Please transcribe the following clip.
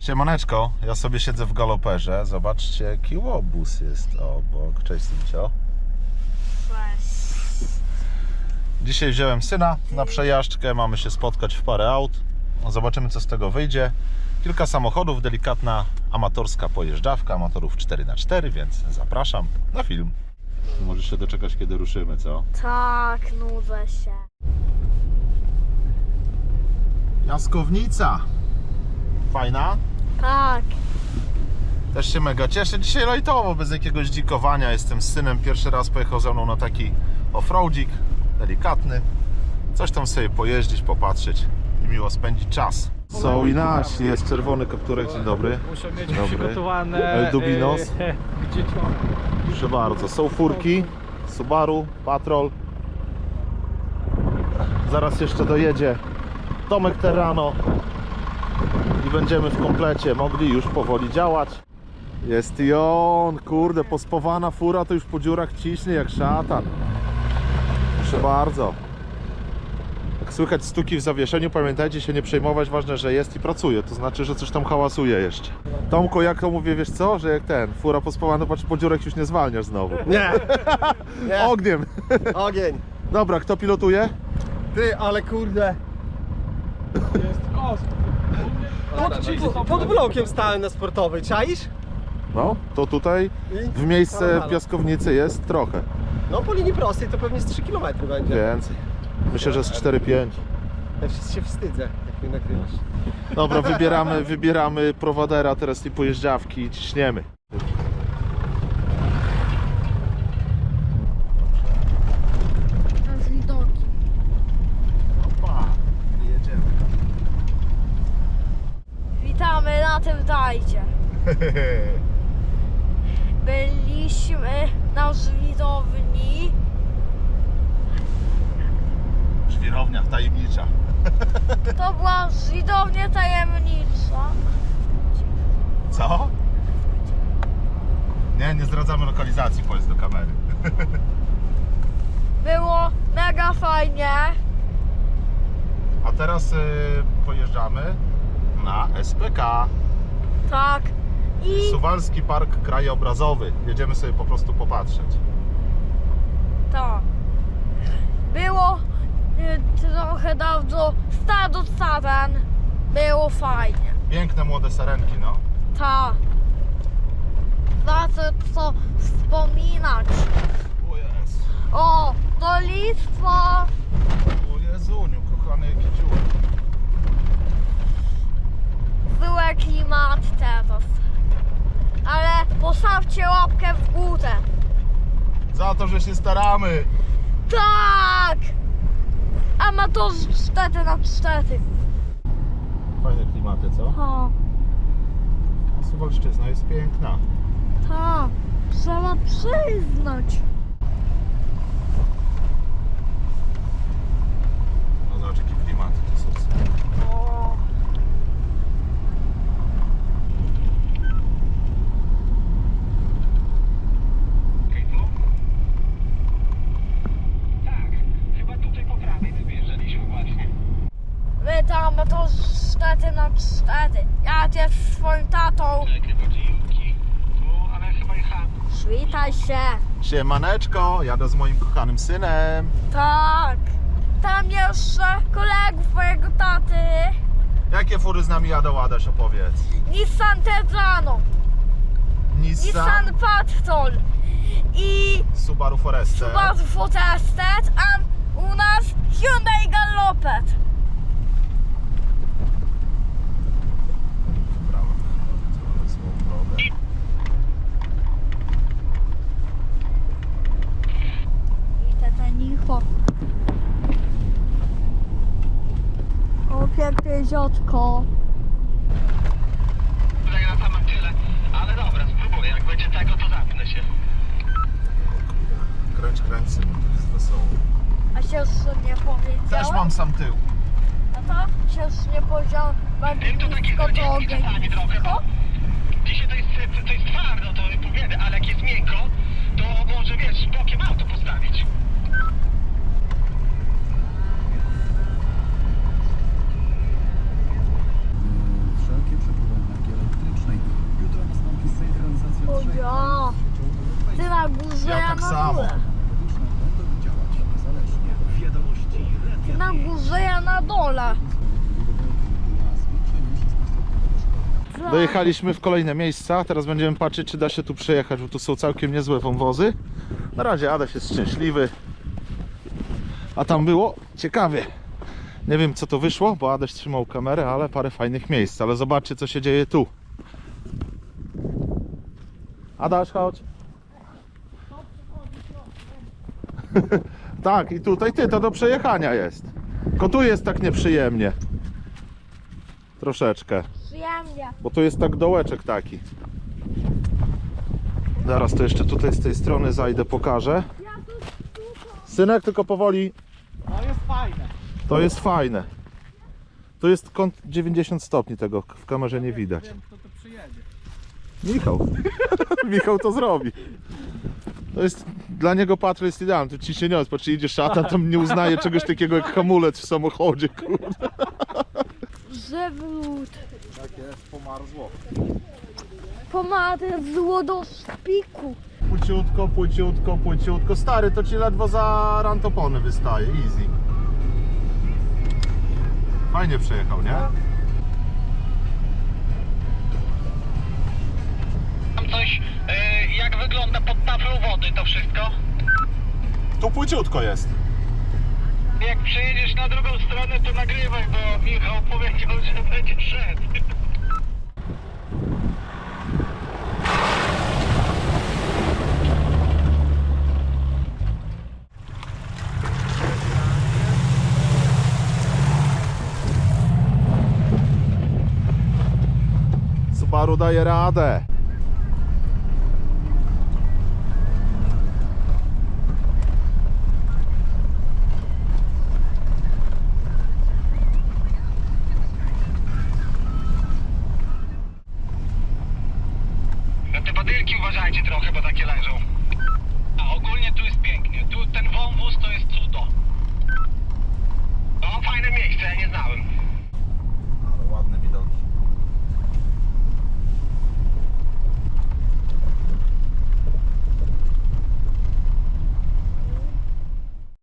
Siemaneczko, ja sobie siedzę w galoperze. Zobaczcie, jaki łobuz jest obok. Cześć, Simcio. Dzisiaj wziąłem syna na przejażdżkę. Mamy się spotkać w parę aut. Zobaczymy, co z tego wyjdzie. Kilka samochodów, delikatna amatorska pojeżdżawka, amatorów 4x4, więc zapraszam na film. Możesz się doczekać, kiedy ruszymy, co? Tak, nudzę się. Jaskownica. Fajna. Tak. Też się mega cieszę. Dzisiaj lajtowo, bez jakiegoś dzikowania. Jestem z synem. Pierwszy raz pojechał ze mną na taki offroadzik, delikatny. Coś tam sobie pojeździć, popatrzeć i miło spędzić czas. Są i nasi. Jest czerwony kapturek. Dzień dobry. Muszą mieć Dobry. przygotowane El Dubinos. e, gdzie? Proszę bardzo. Są furki. Subaru, Patrol. Zaraz jeszcze dojedzie Tomek Terrano i będziemy w komplecie mogli już powoli działać. Jest i on, kurde, pospowana fura to już po dziurach ciśnie jak szatan. Proszę bardzo. Jak słychać stuki w zawieszeniu, pamiętajcie się nie przejmować, ważne, że jest i pracuje, to znaczy, że coś tam hałasuje jeszcze. Tomku, jak to mówię, wiesz co, że jak ten, fura pospowana, patrz, po dziurach już nie zwalniasz znowu. Nie, nie, Ogniem. ogień. Dobra, kto pilotuje? Ty, ale kurde. Jest kost. Pod, pod, blokiem stałem na sportowej, czaisz? No, to tutaj I? w miejsce halo. piaskownicy jest trochę No po linii prostej to pewnie z 3 km będzie. więcej. Myślę, że z 4-5. Ja się- wstydzę, jak mnie nagrywasz. Dobra, wybieramy, wybieramy prowadera teraz tej pojeździawki i ciśniemy. To jest widoki. Opa, jedziemy. Witamy tajdzie. Byliśmy na żwirowni. Żwirownia tajemnicza. To była żwirownia tajemnicza. Co? Nie, nie zdradzamy lokalizacji, powiedz do kamery. Było mega fajnie. A teraz y, pojeżdżamy na SPK. Tak. I Suwalski Park Krajobrazowy. Jedziemy sobie po prostu popatrzeć. to. Było y, trochę dawno stado saren. Było fajnie. Piękne młode sarenki, no. Tak. Zawsze co wspominać. O jest. O, to listwo. O Jezuniu, kochany jaki dziur. Klimat teraz. Ale postawcie łapkę w górę. Za to, że się staramy. Tak! Amatorzy 4 na 4 Fajne klimaty, co? O, A Suwalszczyzna jest piękna. tak. Trzeba przyznać. No zobacz jakie klimaty to są. O. Tak, chyba tutaj po prawej wybierzeliśmy właśnie. My to amatorzy 4 na 4 Ja cię z swoim tatą. Przywitaj się. Siemaneczko, jadę z moim kochanym synem. Tak. Tam jeszcze kolegów mojego taty. Jakie fury z nami jadą, Adaś, opowiedz. Nissan Terrano. Nissan, Nissan Patrol. I Subaru Forester. Subaru Forester, a u nas Hyundai Galopet. Brawo. Co za złą drogę. I tetanicho. O, jeziotko. Tutaj na samym tyle. Ale dobra, spróbuję. Jak będzie tego, to zapnę się. Kręć, kręć, synu, to jest wesoło. A się jeszcze nie powiedziałem? Też mam sam tył. A to się już nie powiedziałem. Bardzo Wiem, to takie blisko do zgodzienki czasami trochę, bo to jest, to jest twardo, to powiemy, ale jak jest miękko, to może, wiesz, bokiem auto postawić. Wszelkie przepływy na górze, Ja ja, tak na samo. dole. Ty na górze, ja na dole. Dojechaliśmy w kolejne miejsca, teraz będziemy patrzeć czy da się tu przejechać, bo tu są całkiem niezłe wąwozy. Na razie Adaś jest szczęśliwy. A tam było ciekawie. Nie wiem co to wyszło, bo Adaś trzymał kamerę, ale parę fajnych miejsc. Ale zobaczcie co się dzieje tu. Adaś, chodź. tak, i tutaj ty, to do przejechania jest. Tylko tu jest tak nieprzyjemnie. Troszeczkę. Przyjemnie. Bo tu jest tak dołeczek taki. Zaraz to jeszcze tutaj z tej strony zajdę, pokażę. Synek, tylko powoli. No jest fajne. To jest fajne. Tu jest kąt 90 stopni tego w kamerze nie widać. Wiem kto to przyjedzie. Michał. Michał to zrobi. To jest dla niego patrol jest idealny. Tu ciśnieniec, patrz, idzie szatan, tam nie uznaje czegoś takiego jak hamulec w samochodzie. Kurde. Żewrót. Tak jest, pomarzło. Zło do szpiku. Płyciutko, płyciutko, płyciutko. Stary, to ci ledwo za rantopony wystaje. Easy. Fajnie przejechał, nie? Tam coś, e, jak wygląda pod taflą wody to wszystko? Tu płyciutko jest. Jak przejedziesz na drugą stronę, to nagrywaj, bo Michał powiedział, że będzie szedł. Subaru daje radę. Uważajcie trochę, bo takie